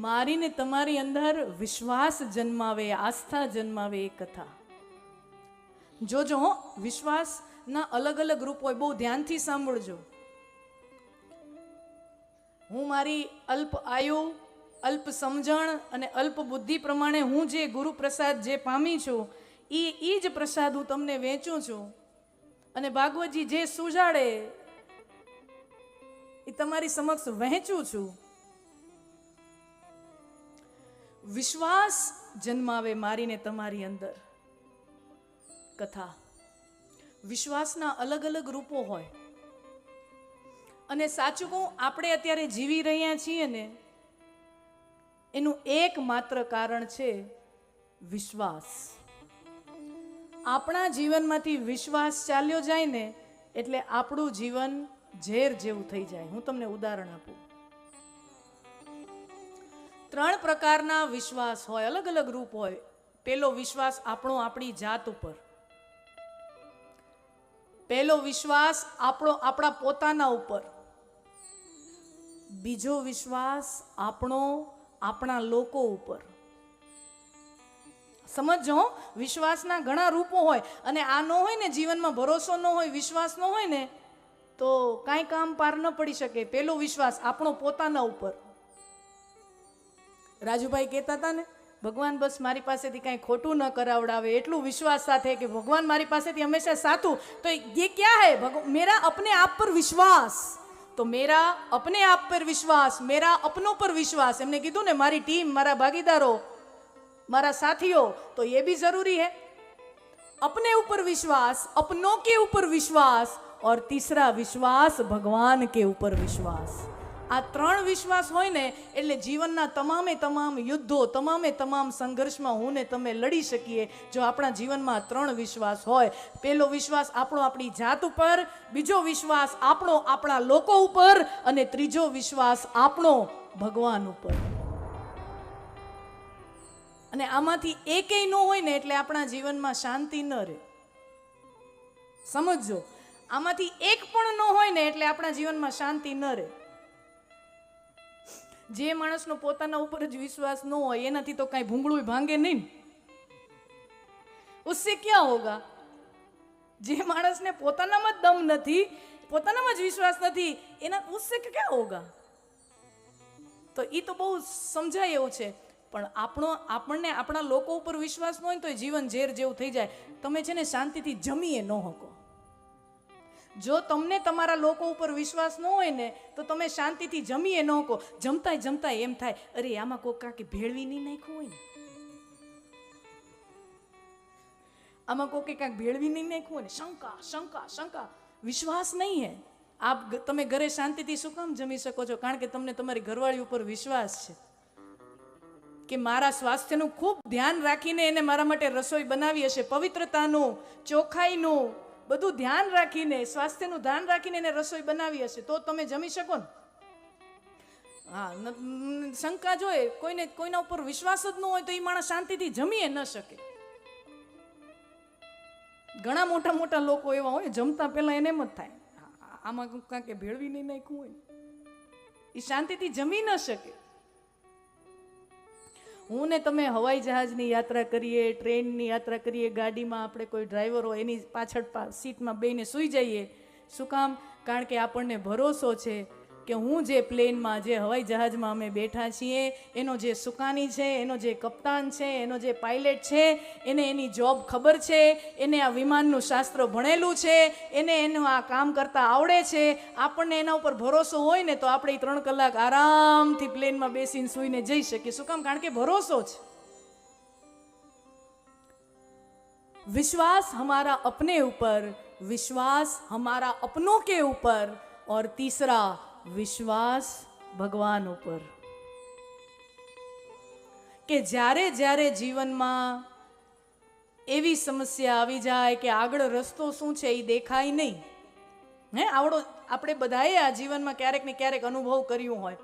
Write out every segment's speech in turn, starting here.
મારી ને તમારી અંદર વિશ્વાસ જન્માવે, આસ્થા જન્માવે એ કથા. જોજો હો, વિશ્વાસના અલગ અલગ રૂપ હોય, બહુ ધ્યાનથી સાંભળજો. હું મારી અલ્પ આયુ, અલ્પ સમજણ અને અલ્પ બુદ્ધિ પ્રમાણે હું જે ગુરુ પ્રસાદ જે પામી છું એ એ જ પ્રસાદ હું તમને વેચું છું. અને ભાગવતજી જે સુજાડે એ તમારી સમક્ષ વહેંચું છું. વિશ્વાસ જન્માવે મારીને તમારી અંદર. કથા. વિશ્વાસના અલગ અલગ રૂપો હોય. અને સાચું કહું, આપણે અત્યારે જીવી રહ્યા છીએ ને, એનું એકમાત્ર કારણ છે વિશ્વાસ. આપણા જીવનમાંથી વિશ્વાસ ચાલ્યો જાય ને, એટલે આપણું જીવન ઝેર જેવું થઈ જાય. હું તમને ઉદાહરણ આપું. ત્રણ પ્રકારના વિશ્વાસ હોય, અલગ અલગ રૂપ હોય. પેલો વિશ્વાસ આપણો આપણી જાત ઉપર. પહેલો વિશ્વાસ આપણો આપણા પોતાના ઉપર. બીજો વિશ્વાસ આપણો આપણા લોકો ઉપર. સમજો વિશ્વાસના ઘણા રૂપો હોય અને આ ન હોય ને, જીવનમાં ભરોસો ન હોય, વિશ્વાસ ન હોય ને, તો કાંઈ કામ પાર ન પડી શકે. પેલો વિશ્વાસ આપણો પોતાના ઉપર. રાજુભાઈ કહેતા હતા ને ભગવાન બસ મારી પાસેથી કાંઈ ખોટું ન કરાવડાવે એટલું વિશ્વાસ સાથે કે ભગવાન મારી પાસેથી હંમેશા સાચું તો ये क्या है भग मेरा अपने आप पर विश्वास તો મેરા અપને આપ પર વિશ્વાસ મેરા અપનો પર વિશ્વાસ એમને કીધું ને મારી ટીમ મારા ભાગીદારો મારા સાથીઓ તો ये भी जरूरी है अपने ऊपर विश्वास अपनों के ऊपर विश्वास और तीसरा विश्वास भगवान के ऊपर विश्वास આ ત્રણ વિશ્વાસ હોય ને, એટલે જીવનના તમામે તમામ યુદ્ધો, તમામે તમામ સંઘર્ષમાં હું ને તમે લડી શકીએ, જો આપણા જીવનમાં ત્રણ વિશ્વાસ હોય. પહેલો વિશ્વાસ આપણો આપણી જાત ઉપર, બીજો વિશ્વાસ આપણો આપણા લોકો ઉપર, અને ત્રીજો વિશ્વાસ આપણો ભગવાન ઉપર. અને આમાંથી એકેય ન હોય ને, એટલે આપણા જીવનમાં શાંતિ ન રહે. સમજજો? આમાંથી એક પણ ન હોય ને, એટલે આપણા જીવનમાં શાંતિ ન રહે. જે માણસનો પોતાના ઉપર જ વિશ્વાસ ન હોય, એનાથી તો કાંઈ ભૂંગળું ભાંગે નહીં ઉસસે ક્યાં હોગા? જે માણસને પોતાનામાં જ દમ નથી, પોતાનામાં જ વિશ્વાસ નથી, એના ઉસસે ક્યાં હોગા? તો એ તો બહુ સમજાય એવું છે, પણ આપણો, આપણને, આપણા લોકો ઉપર વિશ્વાસ ન હોય તો એ જીવન ઝેર જેવું થઈ જાય. તમે છે ને શાંતિથી જમીએ ન હકો. જો તમને તમારા લોકો ઉપર વિશ્વાસ ન હોય ને, તો તમે શાંતિથી જમીએ ન કહો. જમતા જમતા એમ થાય. અરે, આમાં કોક કાંકે ભેળવી નહીં નાખ્યું હોય ને? આમાં કોકે કાંઈક ભેળવી નહીં નાખ્યું હોય ને? શંકા શંકા શંકા. વિશ્વાસ નહીં હે. આપ તમે ઘરે શાંતિથી શું કામ જમી શકો છો? કારણ કે તમને તમારી ઘરવાળી ઉપર વિશ્વાસ છે. કે મારા સ્વાસ્થ્યનું ખૂબ ધ્યાન રાખીને એને મારા માટે રસોઈ બનાવી હશે. પવિત્રતાનું ચોખ્ખાઈનું બધું ધ્યાન રાખીને, સ્વાસ્થ્યનું ધ્યાન રાખીને એને રસોઈ બનાવી હશે, તો તમે જમી શકો ને. હા શંકા જોઈએ કોઈને, કોઈના ઉપર વિશ્વાસ જ ન હોય તો એ માણસ શાંતિથી જમીએ ન શકે. ઘણા મોટા મોટા લોકો એવા હોય, જમતા પહેલાં એને એમ જ થાય. આમાં કાંઈક કે ભેળવી નહીં નાખ્યું હોય એ શાંતિથી જમી ન શકે. હું ને તમે હવાઈ જહાજની યાત્રા કરીએ, ટ્રેનની યાત્રા કરીએ, ગાડીમાં આપણે કોઈ ડ્રાઈવર હોય, એની પાછળ સીટમાં બેને સૂઈ જઈએ. શું કામ? કારણ કે આપણને ભરોસો છે. કે હું જે પ્લેનમાં જે હવાઈ જહાજમાં અમે બેઠા છીએ એનો જે સુકાની છે એનો જે કપ્તાન છે એનો જે પાયલટ છે એને એની જોબ ખબર છે એને આ વિમાનનું શાસ્ત્ર ભણેલું છે એને એનું આ કામ કરતા આવડે છે આપણને એના ઉપર ભરોસો હોય ને તો આપણે ઈ ત્રણ કલાક આરામથી પ્લેનમાં બેસીને સૂઈને જઈ શકીએ શું કામ કારણ કે ભરોસો છે विश्वास हमारा अपने ऊपर विश्वास हमारा अपनों के ऊपर और तीसरा વિશ્વાસ ભગવાન ઉપર. કે જ્યારે જ્યારે જીવનમાં એવી સમસ્યા આવી જાય કે આગળ રસ્તો શું છે એ દેખાય નહીં, હે, આવડો આપણે બધાએ આ જીવનમાં ક્યારેક ને ક્યારેક અનુભવ કર્યો હોય.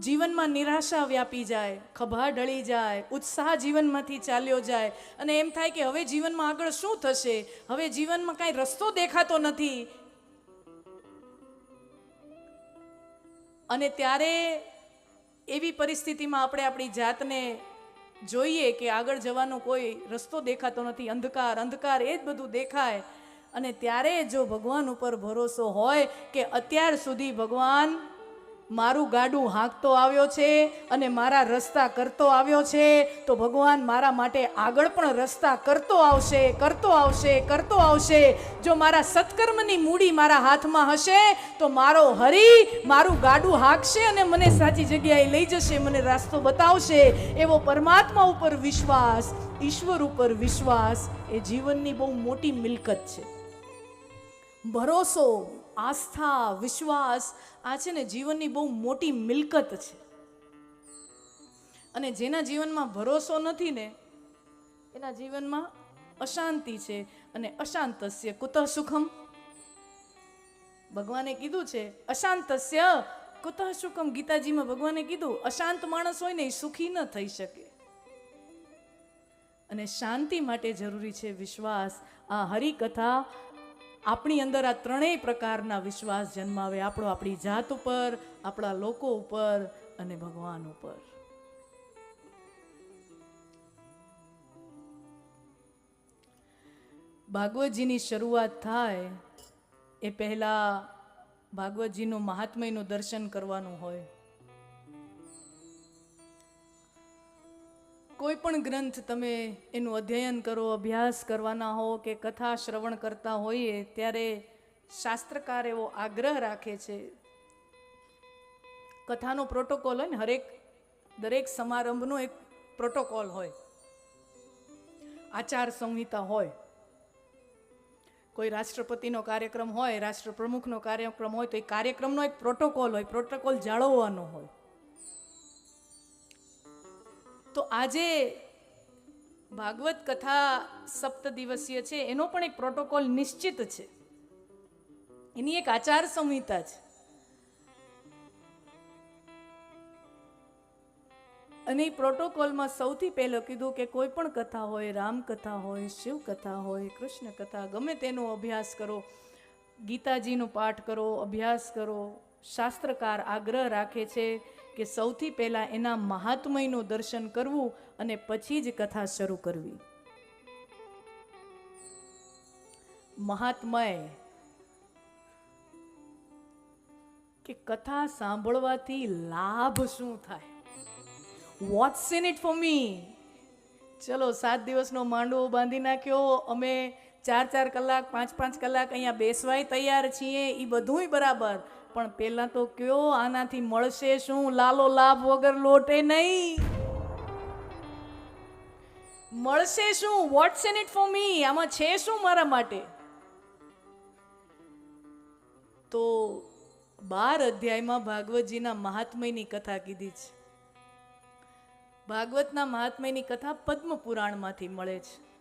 જીવનમાં નિરાશા વ્યાપી જાય, ખભા ઢળી જાય, ઉત્સાહ જીવનમાંથી ચાલ્યો જાય અને એમ થાય કે હવે જીવનમાં આગળ શું થશે? હવે જીવનમાં કાંઈ રસ્તો દેખાતો નથી. અને ત્યારે એવી પરિસ્થિતિમાં આપણે આપણી જાતને જોઈએ કે આગળ જવાનો કોઈ રસ્તો દેખાતો નથી, અંધકાર અંધકાર એ જ બધું દેખાય. અને ત્યારે જો ભગવાન ઉપર ભરોસો હોય કે અત્યાર સુધી ભગવાન મારું ગાડું હાંકતો આવ્યો છે અને મારા રસ્તા કરતો આવ્યો છે, તો ભગવાન મારા માટે આગળ પણ રસ્તા કરતો આવશે કરતો આવશે કરતો આવશે. જો મારા સત્કર્મની મૂડી મારા હાથમાં હશે, તો મારો હરી મારું ગાડું હાંકશે અને મને સાચી જગ્યાએ લઈ જશે, મને રસ્તો બતાવશે. એવો પરમાત્મા ઉપર વિશ્વાસ, ઈશ્વર ઉપર વિશ્વાસ, એ જીવનની બહુ મોટી મિલકત છે. ભરોસો આસ્થા, વિશ્વાસ, આ છે ને જીવનની બહુ મોટી મિલકત છે. અને જેના જીવનમાં ભરોસો નથી ને, એના જીવનમાં અશાંતિ છે અને અશાંતસ્ય કુતઃ સુખમ. ભગવાને કીધું છે, અશાંતસ્ય કુતઃ સુખમ. ગીતાજીમાં ભગવાને કીધું, અશાંત માણસ હોય ને એ સુખી ન થઈ શકે. અને શાંતિ માટે જરૂરી છે વિશ્વાસ. આ હરિકથા આપણી અંદર આ ત્રણેય પ્રકારના વિશ્વાસ જન્માવે. આપણો આપણી જાત ઉપર, આપણા લોકો ઉપર અને ભગવાન ઉપર. ભાગવતજીની શરૂઆત થાય એ પહેલાં ભાગવતજીનું મહાત્મયનું દર્શન કરવાનું હોય. કોઈ પણ ગ્રંથ તમે એનું અધ્યયન કરો, અભ્યાસ કરવાના હો કે કથા શ્રવણ કરતા હોઈએ, ત્યારે શાસ્ત્રકાર એવો આગ્રહ રાખે છે. કથાનો પ્રોટોકોલ હોય ને, હરેક, દરેક સમારંભનો એક પ્રોટોકોલ હોય. આચાર સંહિતા હોય. કોઈ રાષ્ટ્રપતિનો કાર્યક્રમ હોય રાષ્ટ્ર પ્રમુખનો કાર્યક્રમ હોય, તો એ કાર્યક્રમનો એક પ્રોટોકોલ હોય, પ્રોટોકોલ જાળવવાનો હોય. તો આજે ભાગવત કથા સપ્ત દિવસીય છે, એનો પણ એક પ્રોટોકોલ નિશ્ચિત છે. એની એક આચાર સંહિતા છે. અને એ પ્રોટોકોલમાં સૌથી પહેલો કીધું કે કોઈ પણ કથા હોય, રામ કથા હોય, શિવ કથા હોય, કૃષ્ણ કથા, ગમે તેનો અભ્યાસ કરો, ગીતાજીનો પાઠ કરો, અભ્યાસ કરો, શાસ્ત્રકાર આગ્રહ રાખે છે કે સૌથી પહેલાં એના મહાત્મયનું દર્શન કરવું અને પછી જ કથા શરૂ કરવી. મહાત્મય, કે કથા સાંભળવાથી લાભ શું થાય? What's in it for me ચલો, સાત દિવસનો માંડવો બાંધી નાખ્યો. અમે ચાર ચાર કલાક, પાંચ પાંચ કલાક અહીંયા બેસવાય તૈયાર છીએ. એ બધુંય બરાબર. પણ પહેલાં તો કયો આનાથી મળશે શું? લાલો લાભ વગર લોટે નહીં. મળશે શું? What's in it for me આમાં છે શું મારા માટે? તો બાર અધ્યાયમાં ભાગવતજીના મહાત્મયની કથા કીધી છે. ભાગવતના મહાત્મયની કથા પદ્મ પુરાણમાંથી મળે છે.